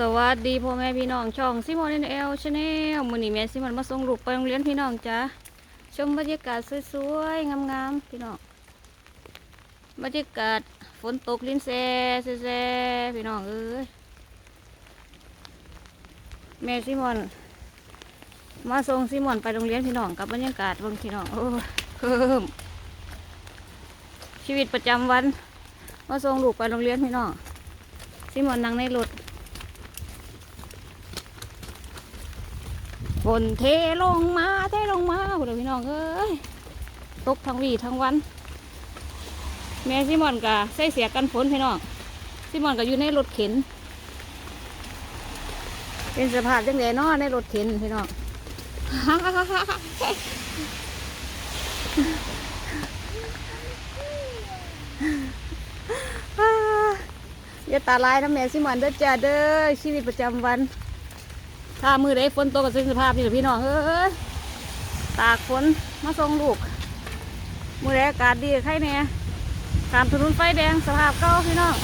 สวัสดีพ่อแม่พี่น้องช่องซิมอนเอลชาแนลมือนี้แม่ซิมอนมาส่งลูกไปโรงเรียนพี่น้องจ้าชมบรรยากาศสวยๆงามๆพี่น้องบรรยากาศฝนตกลิ้นแซ่แซ่พี่น้องเอ้ยแม่ซิมอนมาส่งซิมอนไปโรงเรียนพี่น้องกับบรรยากาศบางพี่น้องโอ้เพิ่มชีวิตประจำวัน มาส่งลูกไปโรงเรียนพี่น้องซิมอนนั่งในรถ ฝนเทลงมาเทลงมาพวกเราพี่น้องเอ้ยตกทั้งวีทั้งวัน แม่ซิมอนกะใส่เสียกันฝนพี่น้องซิมอนก็อยู่ในรถเข็น เป็นสภาพจังไดเนาะในรถเข็นพี่น้องอย่าตาลายนะแม่ซิมอนเด้อจ้าเด้อชีวิตประจำวัน ถ้ามือได้ฝนตกกับสภาพนี่แหละพี่น้องเอ้ยตากฝนมาส่งลูก มือได้อากาศดีใครเนี่ยตามถนนไฟแดงสภาพเก่าพี่น้อง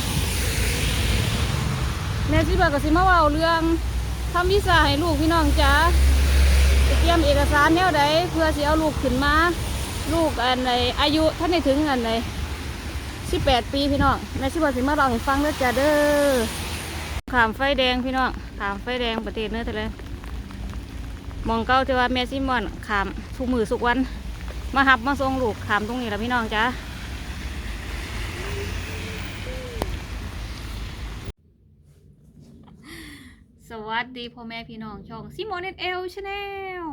แม่สิบอกกับสิมาว่าเรื่องทำวิสาให้ลูกพี่น้องจ้าเตรียมเอกสารแนวใดเพื่อสิเอาลูกขึ้นมา ลูกอันใดอายุท่านได้ถึงอันใดสิบแปดปีพี่น้องแม่สิบอกสิมาลองให้ฟังเด้อจ้าเด้อ ขามไฟแดงพี่น้องขามไฟแดงประเทศเนื้อทะเลมองเก้าที่ว่าแม่ซิมอนขามทุกมือสุกวัน มาหับมาส่งลูกขามตรงนี้แหละพี่น้องจ้าสวัสดีพ่อแม่พี่น้องช่องซิมอนเอลชาแนล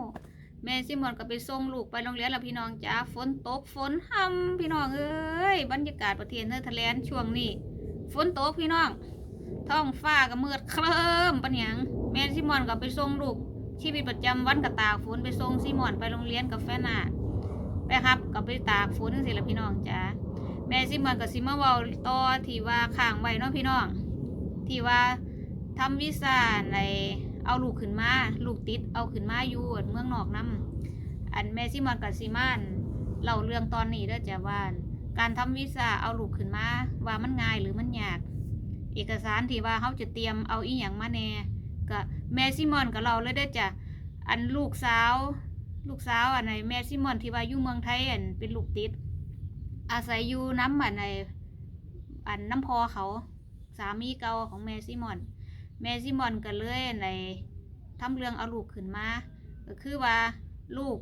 แม่ซิมอนก็ไปส่งลูกไปโรงเรียนแล้วพี่น้องจ้าฝนตกฝนห่ำพี่น้องเอ้ยบรรยากาศประเทศเนอร์ทะแลนด์ช่วงนี้ ฝนตกพี่น้อง ท้องฟ้าก็มืดเคลิ้มปัญญังแม่ซิมอนก็ไปส่งลูกชีวิตประจำวันกับตากฝนไปส่งซิมอนไปโรงเรียนกับแฟนนาไปครับกับไปตากฝนสิละพี่น้องจ้าแม่ซิมอนกับซิมาเวาต่อที่ว่าข้างไว้เนาะพี่น้องที่ว่าทำวีซ่าในเอาลูกขึ้นมาลูกติดเอาขึ้นมาอยู่เมืองนอกนํอันแม่ซิมอนกับซิมานเล่าเรื่องตอนนี้เด้อจ้าว่าการทำวีซ่าเอาลูกขึ้นมาว่ามันง่ายหรือมันยาก เอกสารที่ว่าเขาจะเตรียมเอาอีหยังมาแน่ก็แม่ซิมอนกับเราเลยได้จ้ะอันลูกสาว ลูกสาวอันไหนแม่ซิมอนที่ว่าอยู่เมืองไทยอันเป็นลูกติด อาศัยอยู่น้ำอันไหนอันน้ำพอเขาสามีเก่าของแม่ซิมอน แม่ซิมอนก็เลยอันไหนทำเรื่องเอาลูกขึ้นมาก็คือว่าลูก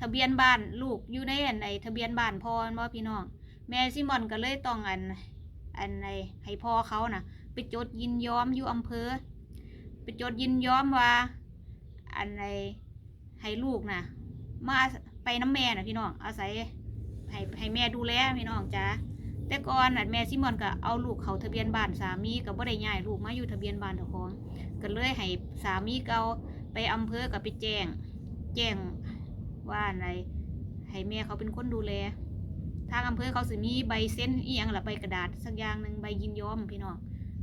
ทะเบียนบ้านลูกอยู่ในอันไหนทะเบียนบ้านพอว่าพี่น้อง แม่ซิมอนก็เลยต้องอัน อันในให้พ่อเขานะ่ะ ไปจดยินยอมอยู่อำเภอ ไปจดยินยอมว่า อันในให้ลูกนะ่ะ มาไปน้ำแม่น่ะพี่น้อง อาศัยให้ให้แม่ดูแลพี่น้องจ้าแต่ก่อนน่ะแม่ซิมอนก็เอาลูกเขาทะเบียนบ้านสามีก็บ่ได้ย้ายลูกมาอยู่ทะเบียนบ้านเจ้าของก็เลยให้สามีเก่าไปอำเภอกับไปแจ้ง แจ้งว่าอันไหนให้แม่เขาเป็นคนดูแล ทางอำเภอเขาสิมีใบเซ็นอีหยังละใบกระดาษสักอย่างหนึ่งใบยินยอมพี่น้อง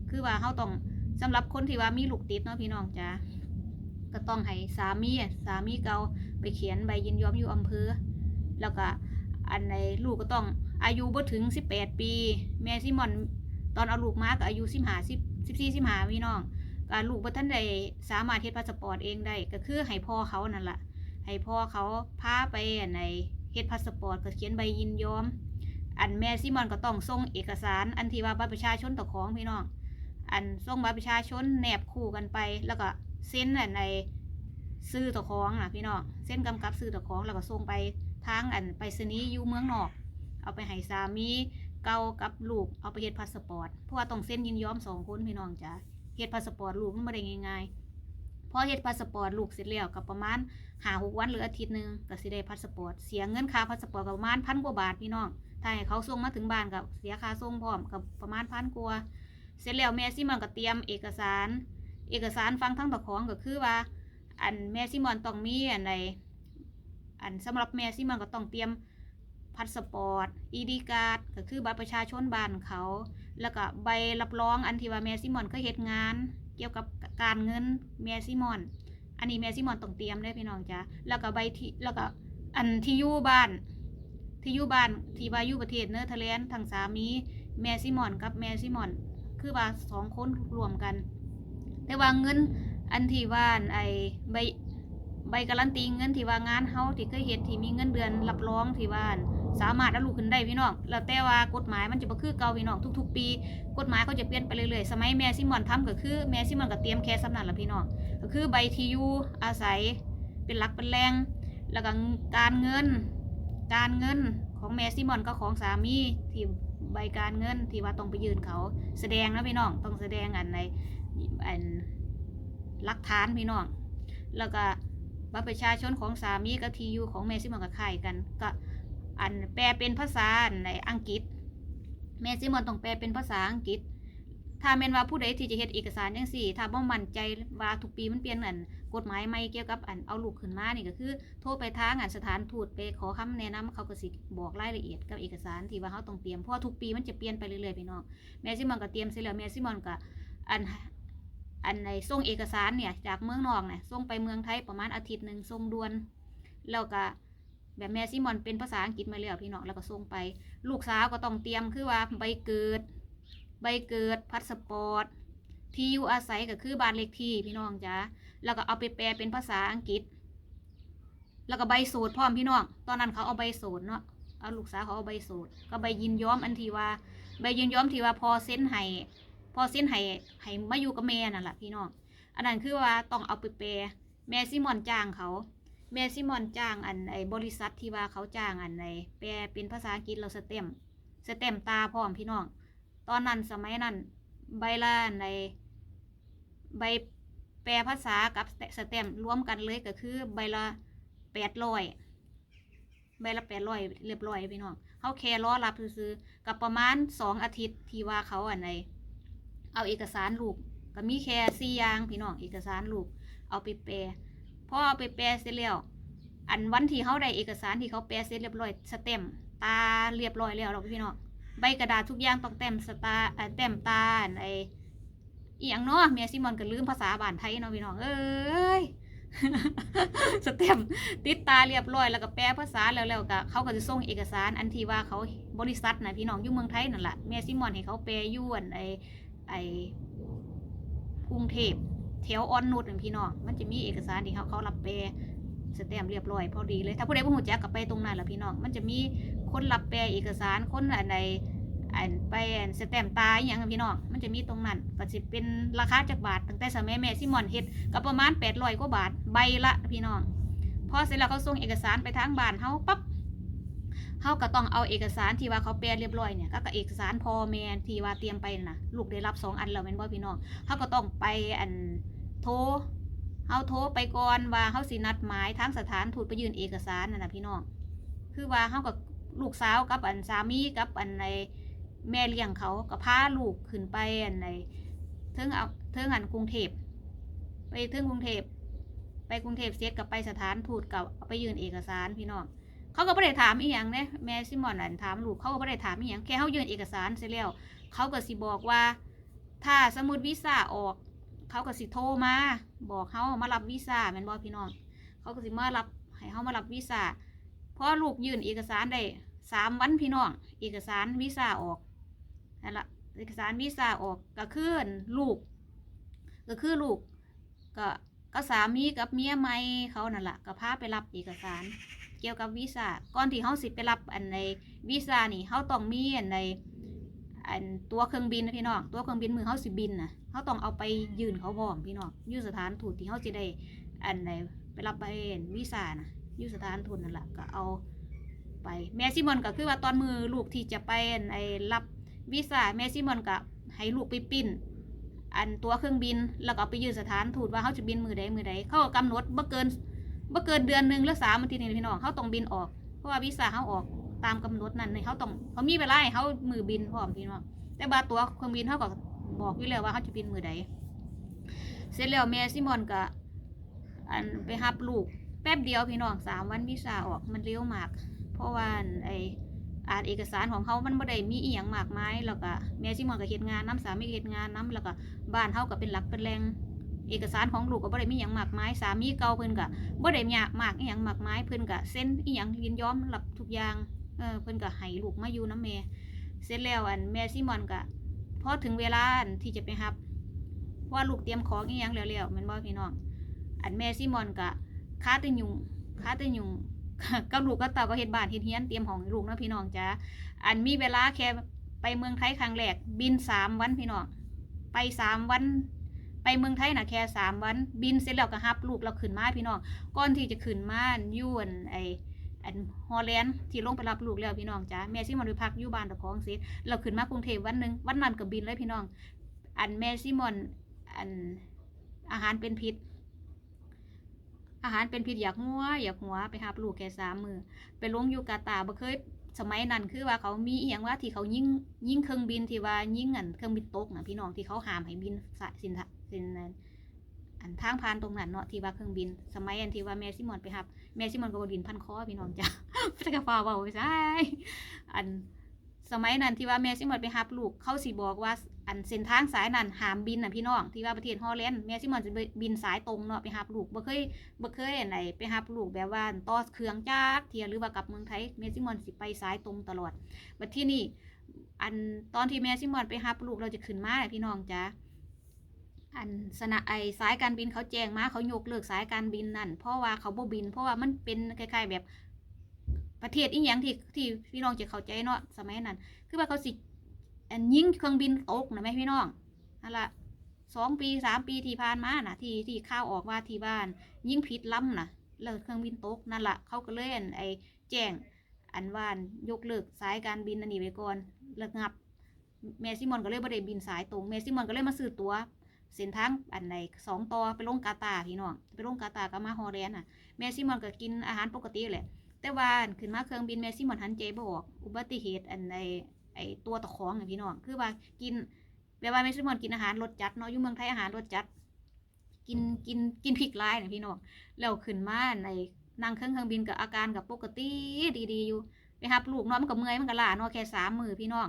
คือว่าเขาต้องสำหรับคนที่ว่ามีลูกติดเนาะพี่น้องจ้าก็ต้องให้สามีสามีเก่าไปเขียนใบยินยอมอยู่อำเภอ แล้วก็อันในลูกก็ต้องอายุบ่ถึงสิบแปดปี แม่ซิมอนตอนเอาลูกมาก็อายุสิบห้าสิบสิบสี่สิบห้าพี่น้องก็ลูกบ่ทันได้สามารถเฮ็ดพาสปอร์ตเองได้ก็คือให้พ่อเขานั่นแหละให้พ่อเขาพาไปอันใน เฮ็ดพาสปอร์ตก็เขียนใบยินยอม อันแม่ซิมอนก็ต้องส่งเอกสาร อันที่ว่าบัตรประชาชนต่อของพี่น้อง อันส่งบัตรประชาชนแนบคู่กันไป แล้วก็เซ็นในซื้อต่อของน่ะพี่น้องเส้นกำกับซื้อต่อของแล้วก็ส่งไปทางอันไปรษณีย์อยู่เมืองนอก เอาไปให้สามีเก่ากับลูกเอาไปเฮ็ดพาสปอร์ตเพราะว่าต้องเซ็นยินยอมสองคนพี่น้องจ้ะเฮ็ดพาสปอร์ตลูกมันไม่ได้ง่ายๆพอเฮ็ดพาสปอร์ตลูกเสร็จแล้วก็ประมาณ หาหกวันหรืออาทิตย์หนึ่งก็สิได้พาสปอร์ตเสียเงินค่าพาสปอร์ตก็ประมาณพันกว่าบาทพี่น้องถ้าให้เขาส่งมาถึงบ้านกับเสียค่าส่งพร้อมกับประมาณพันกว่าเสร็จแล้วแม่ซิมอนก็เตรียมเอกสาร เอกสารฟังทั้งตะของก็คือว่า อันแม่ซิมอนต้องมีอันใดอันสำหรับแม่ซิมอนก็ต้องเตรียมพาสปอร์ตอีดีการ์ดก็คือบัตรประชาชนบ้านเขา แล้วก็ใบรับรองอันที่ว่าแม่ซิมอนเคยเฮ็ดงาน เกี่ยวกับการเงินแม่ซิมอน อันนี้แม่ซิมอนต้องเตรียมได้พี่น้องจ้ะแล้วก็ใบที่แล้วก็อันที่อยู่บ้าน ที่อยู่บ้านที่ว่าอยู่ประเทศเนอร์เทแลนด์ทางสามีแม่ซิมอนกับแม่ซิมอน คือว่าสองคนรวมกัน แต่ว่าเงินอันที่ว่านไอใบ ใบการันตีเงินที่ว่างานเฮาที่เคยเฮ็ดที่มีเงินเดือนรับรองที่ว่านสามารถเอาลูกขึ้นได้พี่น้อง แล้วแต่ว่ากฎหมายมันจะบ่คือเก่าพี่น้องทุก ๆ ปี กฎหมายเขาจะเปลี่ยนไปเรื่อยๆ สมัยแม่ซิมอนทำก็คือแม่ซิมอนก็เตรียมแค่สำนักละพี่น้อง ก็คือใบที่อยู่อาศัยเป็นหลักเป็นแรงแล้วก็การเงิน การเงินของแม่ซิมอนก็ของสามีที่ใบการเงินที่ว่าต้องไปยืนเขาแสดงนะพี่น้องต้องแสดงอันในอันหลักฐานพี่น้อง แล้วก็ บัตรประชาชนของสามีกับทียูของแม่ซิมอนก็คล้ายกัน ก็อันแปลเป็นภาษาในอังกฤษ แม่ซิมอนต้องแปลเป็นภาษาอังกฤษ ถ้าแม่นว่าผู้ใดที่จะเฮ็ดเอกสารจังซี่ ถ้าบ่มั่นใจว่าทุกปีมันเปลี่ยนอันกฎหมายใหม่เกี่ยวกับอันเอาลูกขึ้นมานี่ก็คือ โทรไปทางอันสถานทูตไปขอคำแนะนำเขาก็สิบอกรายละเอียดกับเอกสารที่ว่าเขาต้องเตรียมเพราะทุกปีมันจะเปลี่ยนไปเรื่อยๆพี่น้องแม่ซิมอนก็เตรียมเสร็จแล้วแม่ซิมอนก็อัน อันในส่งเอกสารเนี่ยจากเมืองนอกเนี่ยส่งไปเมืองไทยประมาณอาทิตย์หนึ่งส่งด่วนแล้วก็แบบแม่ซิมอนเป็นภาษาอังกฤษมาแล้วพี่น้องแล้วก็ส่งไป ลูกสาวก็ต้องเตรียมคือว่าใบเกิด ใบเกิดพาสปอร์ตที่อยู่อาศัยก็คือบ้านเลขที่พี่น้องจ้าแล้วก็เอาไปแปลเป็นภาษาอังกฤษ แล้วก็ใบสูตรพร้อมพี่น้อง ตอนนั้นเขาเอาใบสูตรเนาะเอาลูกสาวเขาเอาใบสูตรก็ใบยินยอมอันที่ว่า ใบยินยอมที่ว่าพอเซ็นให้ พอเซ็นให้ให้มาอยู่กับแม่นั่นแหละพี่น้องอันนั้นคือว่าต้องเอาไปแปลแม่ซิมอนจ้างเขา แม่ซิมอนจ้างอันไอบริษัทที่ว่าเขาจ้างอันไอแปลเป็นภาษาอังกฤษเราสเต็มสเต็มตาพร้อมพี่น้อง ตอนนั้นสมัยนั้นใบละในใบแปลภาษากับสเต็มรวมกันเลยก็คือใบละแปดร้อยใบละแปดร้อยเรียบร้อยพี่น้องเขาแค่รอรับซื้อกับประมาณสองอาทิตย์ที่ว่าเขาอันใน เอาเอกสารลูกก็มีแค่สี่อย่างพี่น้องเอกสารลูกเอาไปแปลพอเอาไปแปลเสร็จแล้วอันวันที่เขาได้เอกสารที่เขาแปลเสร็จเรียบร้อยสเต็มตาเรียบร้อยแล้วเราพี่น้องใบกระดาษทุกอย่างต้องเต็มสตาเต็มตาไออีหยังเนาะเมียซิมอนก็ลืมภาษาบ้านไทยเนาะพี่น้องเอ้ยสเต็มติดตาเรียบร้อยแล้วก็แปลภาษาแล้วแล้วก็เขาก็จะส่งเอกสารอันที่ว่าเขาบริษัทนะพี่น้องอยู่เมืองไทยนั่นแหละเมียซิมอนให้เขาแปลยวนไอ ไอกรุงเทพแถวออนนุชนั่นพี่น้องมันจะมีเอกสารที่เขาเขารับแปลสแตมเรียบร้อยพอดีเลย ถ้าผู้ใดบ่ฮู้จักก็ไปตรงนั้นแหละพี่น้อง มันจะมีคนรับแปลเอกสารคนอันใดอันไปอันสแตมตายอย่างพี่น้อง มันจะมีตรงนั้นก็สิเป็นราคาจากบาท ตั้งแต่สมัยแม่ซิมอนเฮ็ดก็ประมาณ800กว่าบาทใบละพี่น้อง พอเสร็จแล้วเขาส่งเอกสารไปทางบ้านเฮาปั๊บ เฮาก็ต้องเอาเอกสารที่ว่าเขาแปลเรียบร้อยเนี่ยก็กับเอกสารพ่อแม่ที่ว่าเตรียมไปน่ะลูกได้รับสองอันแล้วแม่นบ่พี่น้องเฮาก็ต้องไปอันโทรเฮาโทรไปก่อนว่าเฮาสินัดหมายทางสถานทูตไปยื่นเอกสารนั่นน่ะพี่น้องคือว่าเฮากับลูกสาวกับอันสามีกับอันในแม่เลี้ยงเขาก็พาลูกขึ้นไปอันในเทิงเอาเทิงอันกรุงเทพไปเทิงกรุงเทพไปกรุงเทพเสร็จกับไปสถานทูตกับเอาไปยื่นเอกสารพี่น้อง เขาก็ไม่ได้ถามอีหยังเนี่ยแม่ซิมอนอันถามลูกเขาก็ไม่ได้ถามอีหยังแค่เขายื่นเอกสารเสร็จแล้วเขาก็สิบอกว่า ถ้าสมมติวีซ่าออกเขาก็สิโทรมา บอกเขามารับวีซ่าแม่นบอพี่น้องเขาก็สิมารับให้เขามารับวีซ่าเพอลูกยื่นเอกสารได้สามวันพี่น้องเอกสารวีซ่าออกนั่นละเอกสารวีซ่าออกก็คือลูก ก็คือลูกก็ก็สามีกับเมียใหม่เขานั่นแหละก็พาไปรับเอกสาร กี่ยวกับวีซ่าก่อนที่เขาสิไปรับอันในวีซ่านี่เขาต้องมีอันในอันตัวเครื่องบินนะพี่น้องตัวเครื่องบินมือเขาสิบินนะเขาต้องเอาไปยื่นเขาพร้อมพี่น้องอยู่สถานทูตที่เขาจะได้อันในไปรับไปวีซ่านะอยู่สถานทูตนั่นแหละก็เอาไปแม่ซิมอนก็คือว่าตอนมือลูกที่จะไปอันไอ้รับวีซ่าแม่ซิมอนก็ให้ลูกไปปิ้น อันตัวเครื่องบินแล้วก็ไปยืนสถานทูตว่าเขาจะบินมือใดมือใดเขาก็กำหนดบ่เกิน บ่เกินเดือนหนึ่งหรือสามอาทิตย์นี่พี่น้องเขาต้องบินออก เพราะว่าวีซ่าเขาออกตามกำหนดนั้นนี่เขาต้องเขามีเวลาให้เขามือบินพร้อมพี่น้องแต่บาตัวเครื่องบินเขาก็บอกอยู่แล้วว่าเขาจะบินมือใดเสร็จแล้วแม่ซิมอนก็อันไปรับลูกแป๊บเดียวพี่น้องสามวันวีซ่าออกมันเร็วมาก เพราะว่าไออ่านเอกสารของเขามันไม่ได้มีอีหยังมากมายแล้วก็แม่ซิมอนก็เฮ็ดงานน้ำสามีเฮ็ดงานน้ำแล้วก็บ้านเขาก็เป็นหลักเป็นแรง เอกสารของลูกก็บ่ได้มีหยังมากมายสามีเก่าเพิ่นก็บ่ได้ยากมากอีหยังมากมายเพิ่นก็เซ็นอีหยังยินยอมรับทุกอย่างเออเพิ่นก็ให้ลูกมาอยู่น้ำแม่เสร็จแล้วอันแม่ซิมอนก็พอถึงเวลาอันที่จะไปรับว่าลูกเตรียมของอีหยังแล้วๆแม่นบ่พี่น้อง อันแม่ซิมอนก็ค้าแตะยุงค้าแตะยุงกับลูกกับเต่าก็เฮ็ดบ้านเฮ็ดเฮียนเตรียมห้องลูกนะพี่น้องจ้าอันมีเวลาแค่ไปเมืองไทยครั้งแรกบินสามวันพี่น้องไปสามวัน ไปเมืองไทยนะแค่สามวันบินเสร็จแล้วก็ฮับลูกเราขึ้นมาพี่น้องก่อนที่จะขึ้นมาอยู่อันไออันฮอลแลนด์ที่ลงไปรับลูกแล้วพี่น้องจ้าแม่ซิมอนไปพักอยู่บ้านตะของเสร็จเราขึ้นมากรุงเทพวันหนึ่งวันนั้นก็บินเลยพี่น้อง อันแม่ซิมอนอันอาหารเป็นพิษอาหารเป็นพิษอยากหัวอยากหัวไปหาลูกแค่สามมือไปลงอยู่กาตาบ่เคยสมัยนั้นคือว่าเขามีอีหยังว่าที่เขายิ่งยิ่งเครื่องบินที่ว่ายิ่งอันเครื่องบินตกนะพี่น้องที่เขาห้ามให้บินสะสิน ทะสินอันทางผ่านตรงนั้นเนาะที่ว่าเครื่องบิน สมัยอันที่ว่าแม่ซิมอนไปหับแม่ซิมอนก็บดินพันคอพี่น้องจ้ะพระกระฟ้าเบาไปใช่อันสมัยนั้นที่ว่าแม่ซิมอนไปหับลูกเขาสิบอกว่าอันเส้นทางสายนั้นหามบินน่ะพี่น้องที่ว่าประเทศฮอลแลนด์แม่ซิมอนจะบินสายตรงเนาะไปหับลูกบ่เคยบ่เคยอันไหนไปรับลูกแบบว่าต่อเครื่องจักเทียหรือว่ากลับเมืองไทยแม่ซิมอนสิไปสายตรงตลอดบัดที่นี่อันตอนที่แม่ซิมอนไปรับลูกเราจะขึ้นมาน่ะพี่น้องจ้า อันสนะไอสายการบินเขาแจ้งมาเขายกเลิกสายการบินนั่นเพราะว่าเขาบ่บิน เพราะว่ามันเป็นคล้ายๆแบบประเทศอีหยังที่ที่พี่น้องจะเข้าใจเนาะสมัยนั้น คือว่าเขาสิอันยิงเครื่องบินตกนะแม่พี่น้องนั่นละสองปีสามปีที่ผ่านมาน่ะ ที่ที่ข่าวออกว่าที่บ้าน ยิงผิดล้ำนะเลิกเครื่องบินตกนั่นละเขาก็เลยอันไอแจ้งอันว่านยกเลิกสายการบินอันนี้ไปก่อนเลิกงับแม่ซิมอนก็เลยบ่ได้บินสายตรงแม่ซิมอนก็เลยมาซื้อตัว เส้นทางอันไหนสองต่อไปลงกาตาพี่น้องไปลงกาตาก็มาฮอลแลนด์น่ะแม่ซิมอนก็กินอาหารปกติแหละแต่ว่าขึ้นมาเครื่องบินแม่ซิมอนหันใจบออกอุบัติเหตุอันในไอตัวตะของน่ะพี่น้องคือว่ากินแปลว่าแม่ซิมอนกินอาหารรสจัดเนาะอยู่เมืองไทยอาหารรสจัด กินกินกินพริกลายนะพี่น้องแล้วขึ้นมาในนั่งเครื่องเครื่องบินกับอาการกับปกติดีๆอยู่ไปหับลูกเนาะมันก็เมื่อยมันก็ล้าเนาะแค่สามมือพี่น้อง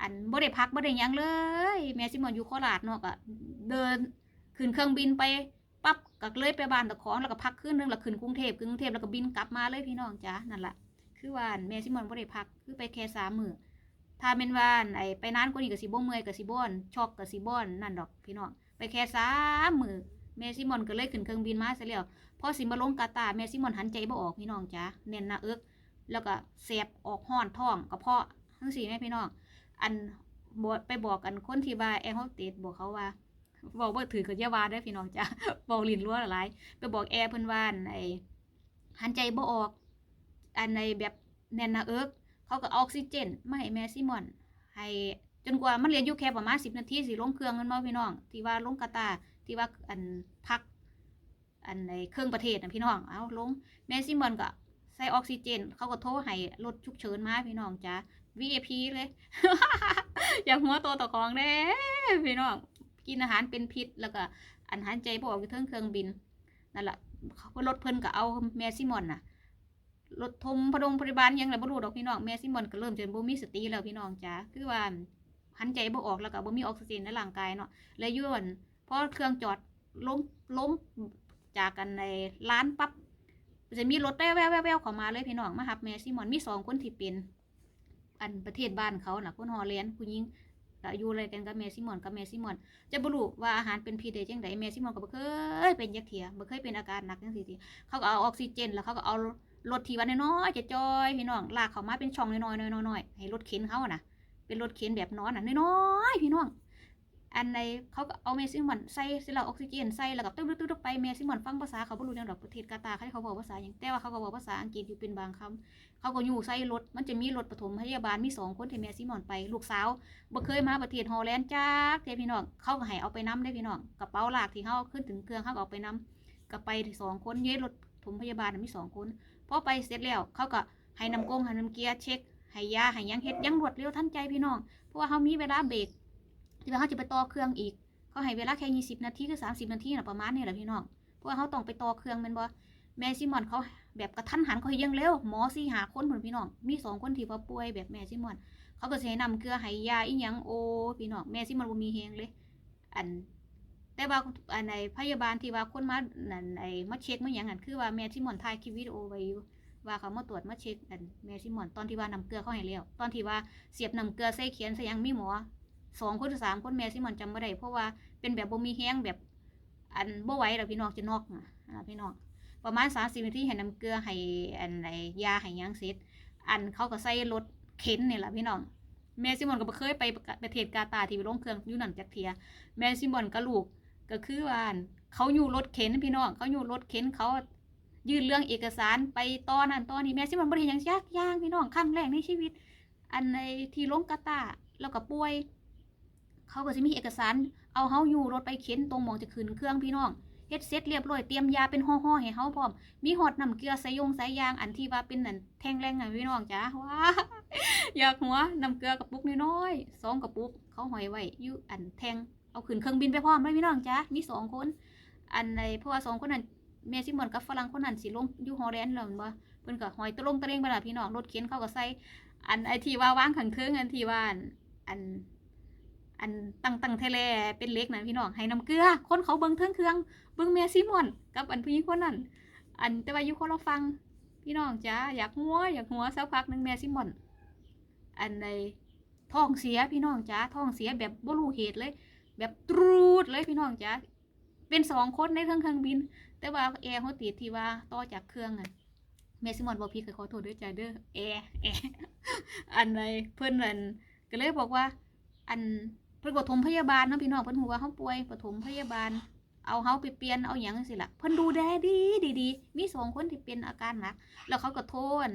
อันบ่ได้พักบ่ได้ยังเลย แม่ซิมอนอยู่โคราชเนาะก็เดินขึ้นเครื่องบินไปปั๊บก็เลยไปบ้านตะของแล้วก็พักขึ้นนึงแล้วขึ้นกรุงเทพกรุงเทพแล้วก็บินกลับมาเลยพี่น้องจ้านั่นแหละคือว่าแม่ซิมอนบ่ได้พักคือไปแค่สามมือถ้าเป็นว่าไอ้ไปนานกว่านี้ก็สิบ่เมื่อยก็สิบ่อนช็อกก็สิบ่อนนั่นดอกพี่น้องไปแค่สามมือแม่ซิมอนก็เลยขึ้นเครื่องบินมาซะแล้วพอสิมาลงกาตาแม่ซิมอนหันใจบ่ออกพี่น้องจ้าแน่นหน้าเอิกแล้วก็แสบออกห้อนท้องกระเพาะทั้งสี่แม่พี่น้อง อันบอกไปบอกกันคนที่ว่าแอร์โฮสเตสบอกเขาว่าบอกว่าถือกับยาวาได้พี่น้องจ้าบอกลินรั้วหลายไปบอกแอร์เพิ่นว่านไอหันใจบ่ออก อันในแบบแน่นหน้าเอิกเขาก็ออกซิเจนมาให้แมซิมอน ให้จนกว่ามันเหลืออยู่แค่ประมาณสิบนาทีสิลงเครื่องกันบ่พี่น้อง ที่ว่าลงกาตาที่ว่าอันพัก อันในเครื่องประเทศนะพี่น้องเอาลงแมซิมอนก็ใส่ออกซิเจน เขาก็โทรให้รถฉุกเฉินมาพี่น้องจ้า VIP เลย อยากหัวตัวต่อของเด้พี่น้องกินอาหารเป็นพิษแล้วก็อันหันใจบออกอยู่เทิงเครื่องบินนั่นแหละเขาก็รถเพิ่นก็เอาแมซิมอนน่ะรถทมพดงพยาบาลยังไงบ่รู้ดอกพี่น้องแมซิมอนก็เริ่มจะบ่มีสติแล้วพี่น้องจ้าคือว่าหันใจบ่ออกแล้วก็บ่มีออกซิเจนในร่างกายเนาะแล้วย้อนพอเครื่องจอดลงลงจากกันในร้านปั๊บจะมีรถแว่วๆๆๆเข้ามาเลยพี่น้องมารับแมซิมอนมีสองคนที่เป็น อันประเทศบ้านเขาน่ะคนฮอลแลนด์ผู้หญิงก็อยู่อะไรกันกับแม่ซิมอนกับแม่ซิมอน จะบ่รู้ว่าอาหารเป็นพิษได้จังไดแม่ซิมอนก็บ่เคยเป็นยักเถียบ่เคยเป็นอาการหนักจังซี่ติเขาก็เอาออกซิเจน แล้วเขาก็เอารถที่ว่าน้อยๆจะจอยพี่น้องลากเข้ามาเป็นช่องน้อยๆน้อยๆให้รถเข็นเขาอะน่ะ เป็นรถเข็นแบบนอนน่ะน้อยๆพี่น้อง อันในเขาก็เอาเมซิมอนใส่ส่เราออกซิเจนใส่แล้วก็ตึ๊บๆๆไปเมซิมอนฟังภาษาเขาบ่รู้เรื่องดอกประเทศกาตาร์เขาเขาบอกภาษาหยังแต่ว่าเขาก็บอกภาษาอังกฤษอยู่เป็นบางคำเขาก็อยู่ใส่รถมันจะมีรถปฐมพยาบาลมีสองคนที่แม่ซิมอนไปลูกสาวบ่เคยมาประเทศฮอลแลนด์จักเทพี่น้องเขาก็ให้เอาไปนํได้พี่น้องกระเป๋าหลากที่เขาขึ้นถึงเครื่องเขาก็เอาไปนํก็ไปสองคนเย้รถปฐมพยาบาลมีสองคนพอไปเสร็จแล้วเขาก็ให้นำกงให้น้ำเกียร์เช็คให้ยาให้ยังเฮ็ดยังรวดเร็วทันใจพี่น้องเพราะว่าเขามีเวลาเบรก ที่ว่าเขาจะไปต่อเครื่องอีก เขาให้เวลาแค่ยี่สิบนาทีหรือสามสิบนาทีน่ะประมาณนี้แหละพี่น้อง เพราะว่าเขาต้องไปต่อเครื่องม่นบ่แม่ซิมอนเขาแบบกระทันหันเขาเฮ็ดอยังเร็วหมอสี่หาคนผลพี่น้อง มีสองคนที่ว่าป่วยแบบแม่ซิมอน เขาก็สิให้นำเกลือให้ยาอีหยังโอพี่น้องแม่ซิมอนบ่มีแฮงเลย อันแต่ว่าอันในพยาบาลที่ว่าคนมานั่นไอมาเช็คมาหยังนั่นคือว่าแม่ซิมอนถ่ายคลิปวิดีโอไว้อยู่ว่าเขามาตรวจมาเช็คอันแม่ซิมอนตอนที่ว่านำเกลือเข้าให้แล้วตอนที่ว่าเสียบนำเกลือใส่เขียนใส่ยังมีหมอ สองคนสามคนแม่ซิมอนจำไม่ได้เพราะว่าเป็นแบบบ่มีแห้งแบบอันบ่ไหวแล้วพี่น้องจะนอกนะอ่าพี่น้องประมาณ30นาทีให้น้ำเกลือให้อันไหนยาให้ยังเสร็จอันเขาก็ใส่รถเข็นเนี่แหละพี่น้องแม่ซิมอนก็บ่เคยไปประเทศกาตาที่ไปลงเครื่องอยู่นั่นจักเทีย แม่ซิมอนกับลูกก็คือว่าอั่นเขาอยู่รถเข็นพี่น้องเขาอยู่รถเข็นเขายื่นเรื่องเอกสารไปตอนนั้นตอนนี้แม่ซิมอนบ่ได้เห็นยังยากย่างพี่น้องครั้งแรกในชีวิต อันในที่ลงกาตาร์แล้วก็ป่วย เขาก็สิมีเอกสาร เอาเฮาอยู่รถไปเข็นตรงหมองจะขึ้นเครื่องพี่น้องเฮ็ดเสร็จเรียบร้อยเตรียมยาเป็นห่อๆให้เฮาพร้อม มีฮอดน้ำเกลือใสายยงสายางอันที่ว่าเป็นนั่นแท่งแรงอะพี่น้องจ้าว้าอยากหัวน้ำเกลือกระปุกน้อยๆสองกระปุกเขาหอยไว้อยู่อันแท่งเอาขึ้นเครื่องบินไปพร้อมเลยพี่น้องจ้ามีสองคน อันในเพราะว่าสองคนนั้นแม่ซิมอนกับฝรั่งคนนั้นสิลงอยู่ฮอลแลนด์แล้วบ่เพิ่นก็หอยตะลงตะเลงไปล่ะพี่น้องรถเข็นเขาก็ใส่อันไอที่ว่าวางข้างเทิงอันที่ว่าอัน อันตั้งตั้งเทเลเป็นเล็กนะพี่น้องให้น้ำเกลือ คนเขาเบิ่งเทิงเครื่องเบิ่งแม่ซิมอนกับอันผู้หญิงคนนั้นอันแต่ว่าอยู่คนละฟัง พี่น้องจ้าอยากหัวอยากหัวสักพักหนึ่งแม่ซิมอนอันในท้องเสียพี่น้องจ้าท้องเสียแบบบ่รู้เหตุเลย แบบตรูดเลยพี่น้องจ้าเป็นสองคนในเครื่องเครื่องบิน แต่ว่าแอร์เขาติดที่ว่าต่อจากเครื่องอะแม่ซิมอนบอกพี่เคยขอโทษด้วยจ้าเด้อแอร์แอร์อันในเพื่อนอันก็เลยบอกว่า อัน เพิ่นปฐมพยาบาลเนาะพี่น้องเพิ่นหัวเฮาป่วยปฐมพยาบาล เอาเฮาไปเปลี่ยนเอาหยังจังซี่ล่ะเพิ่นดูแลดีดีดีมีสองคนที่เป็นอาการหนักแล้วเขาก็โทษ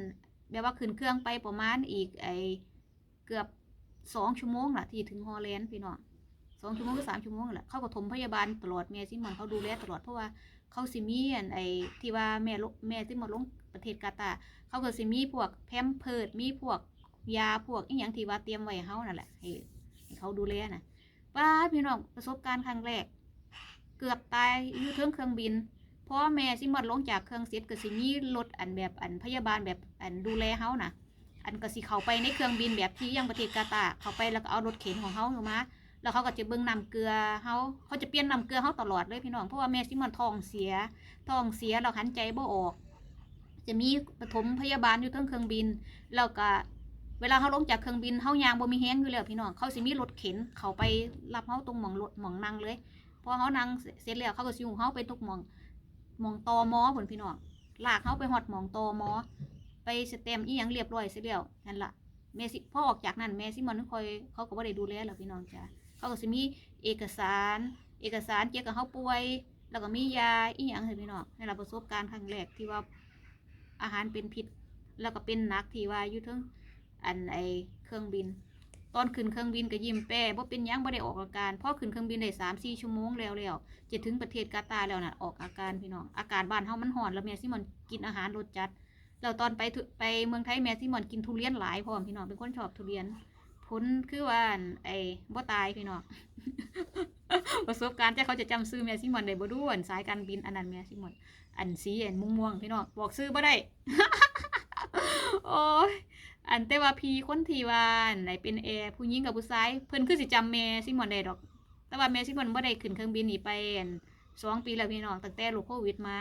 แบบว่าขึ้นเครื่องไปประมาณอีกไอเกือบสองชั่วโมงล่ะที่ถึงฮอลแลนด์พี่น้องสองชั่วโมงหรือสามชั่วโมงนั่นแหละเขาก็ถมพยาบาลตลอดแม่ซิมอนเขาดูแลตลอดเพราะว่าเขาสิมีอันไอที่ว่าแม่ลงแม่ซิมอนลงประเทศกาตาเขาก็สิมีพวกแพมเพิร์ดมีพวกยาพวกอีหยังที่ว่าเตรียมไว้เฮานั่นแหละ เขาดูแลน่ะป้าพี่น้องประสบการณ์ครั้งแรก เกือบตายอยู่เทิงเครื่องบินพอแม่ซิมอนลงจากเครื่องเสร็จก็สิมีรถอันแบบอันพยาบาลแบบอันดูแลเฮานะอันก็สิเขาไปในเครื่องบินแบบที่ยังประเทศกาตาร์เขาไปแล้วก็เอารถเข็นของเฮาออกมาแล้วเขาก็จะเบิ่งน้ำเกลือเฮาเขาจะเปลี่ยนน้ำเกลือเฮาตลอดเลยพี่น้องเพราะว่าแม่ซิมอนทองเสียทองเสียเราหันใจบ่ออก จะมีปฐมพยาบาลอยู่เทั้งเครื่องบิน แล้วก็ เวลาเขาลงจากเครื่องบินเฮายางบ่มีแห้งอยู่แล้วพี่น้องเขาสิมีรถเข็นเขาไปรับเฮาตรงหมองรถหมองนั่งเลยพอเฮานั่งเสร็จแล้วเขาก็สิอยู่เฮาไปทุกหมองหมองตอมอผลพี่น้องลากเขาไปหอดหมองตอมอไปสเต็มอีหยังเรียบร้อยเสร็จแล้วนั่นละแม่สิพ่อออกจากนั้นแม่ซิมอนคอยเขาก็บ่ได้ดูแลแล้วพี่น้องจ้ะเขาก็สิมีเอกสาร เอกสารเกี่ยวกับเขาป่วย แล้วก็มียาอีหยังให้พี่น้องในเราประสบการณ์ครั้งแรกที่ว่าอาหารเป็นพิษแล้วก็เป็นนักที่ว่าอยู่ทั้ง อันไอเครื่องบิน ตอนขึ้นเครื่องบินก็ยิ้มแป้บ่เป็นยังบ่ได้ออกอาการพอขึ้นเครื่องบินได้สามสี่ชั่วโมงแล้วแล้วจะถึงประเทศกาตาร์แล้วน่ะออกอาการพี่น้องอาการบ้านเฮามันห่อนแล้วแม่ซิมอนกินอาหารรสจัดแล้วตอนไปไปเมืองไทยแม่ซิมอนกินทุเรียนหลายพร้อมพี่น้องเป็นคนชอบทุเรียนผลคือว่าอั่นไอ้บ่ตายพี่น้องประสบการณ์ที่เขาจะจำซื้อแม่ซิมอนได้บ่ดูอันสายการบินอันนั้นแม่ซิมอนอันสีอันม่วงๆพี่น้องบอกซื้อบ่ได้โอ้ย อันแต่ว่าพี่คนที่ว่าอันไหนเป็นแอร์ผู้หญิงกับผู้ชายเพิ่นคือสิจำแม่ซิมอนได้ดอก แต่ว่าแม่ซิมอนบ่ได้ขึ้นเครื่องบินนี่ไปอันสองปีแล้วพี่น้องตั้งแต่โรคโควิดมา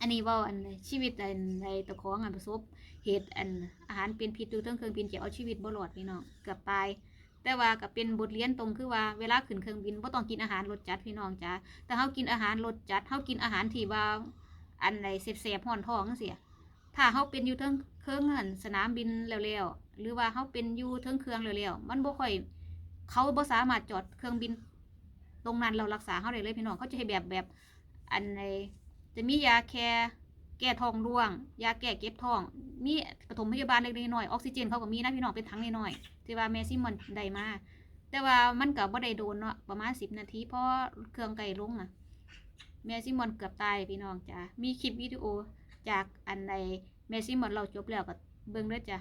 อันนี้ว่าอันชีวิตอันในตะของอันประสบเหตุอันอาหารเป็นพิษอยู่เทั้งเครื่องบินเจะเอาชีวิตบ่รอดพี่น้องเกือบตายแต่ว่าก็เป็นบทเรียนตรงคือว่าเวลาขึ้นเครื่องบินบ่ต้องกินอาหารรสจัดพี่น้องจ้าแต่เฮากินอาหารรสจัดเฮากินอาหารที่ว่าอันใดแซ่บๆฮ้อนท้องจังซี่ ถ้าเฮาเป็นอยู่เทิงเครื่องหันสนามบินแล้วๆหรือว่าเฮาเป็นอยู่เทิงเครื่องแล้วๆมันบ่ค่อย เขาบ่สามารถจอดเครื่องบิน ตรงนั้นเรารักษาเขาได้เลยพี่น้องเขาจะให้แบบแบบอันในจะมียาแคร์แก้ท้องร่วง ยาแก้เก็บท้อง มีปฐมพยาบาลเล็กๆน้อยๆออกซิเจนเขาก็มีนะพี่น้องเป็นถังน้อยๆที่ว่าแมซิมอนได้มาแต่ว่ามันก็บ่ได้โดนเนาะประมาณสิบนาทีเพราะเครื่องไก่ลงอะแมซิมอนเกือบตายพี่น้องจ้ะมีคลิปวิดีโอ จากอันใดแมซิมอนเราจบแล้วก็เบิ่งด้อจ้ะ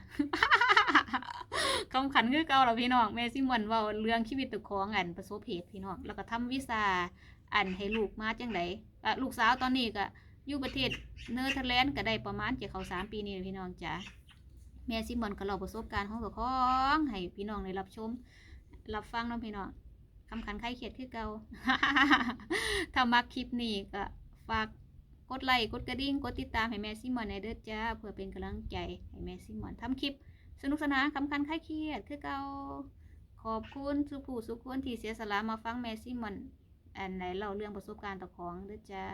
คำขันคือเก่าแล้วพี่น้องแม่ซิมอนว้าเรื่องชีวิตตัวของอันประสบเหตุพี่น้องแล้วก็ทำวีซ่าอันให้ลูกมาจังไดอะลูกสาวตอนนี้ก็อยู่ประเทศเนเธอร์แลนด์ก็ได้ประมาณเจะเขาสามปีนี่พี่น้องจ้ะแม่ซิมอนก็เล่าประสบการณ์ของตัวของให้พี่น้องได้รับชม รับฟังเนาะพี่น้องคำขันใครเขียดคือเก่าถ้ามักคลิปนี้ก็ฝาก กดไลค์กดกระดิ่งกดติดตามให้แม่ซิมอนในเด้อจ้าเพื่อเป็นกำลังใจให้แม่ซิมอนทำคลิป สนุกสนานคำคันคลายเครียดคือเก่าขอบคุณทุกผู้ทุกคนที่เสียสละมาฟังแม่ซิมอนอันไหนเล่าเรื่องประสบการณ์ต่อของเด้อจ้า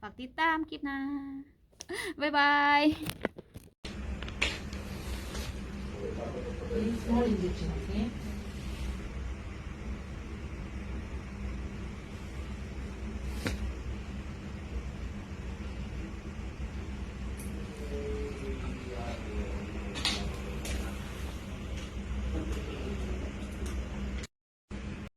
ฝากติดตามคลิปหน้าบ๊ายบาย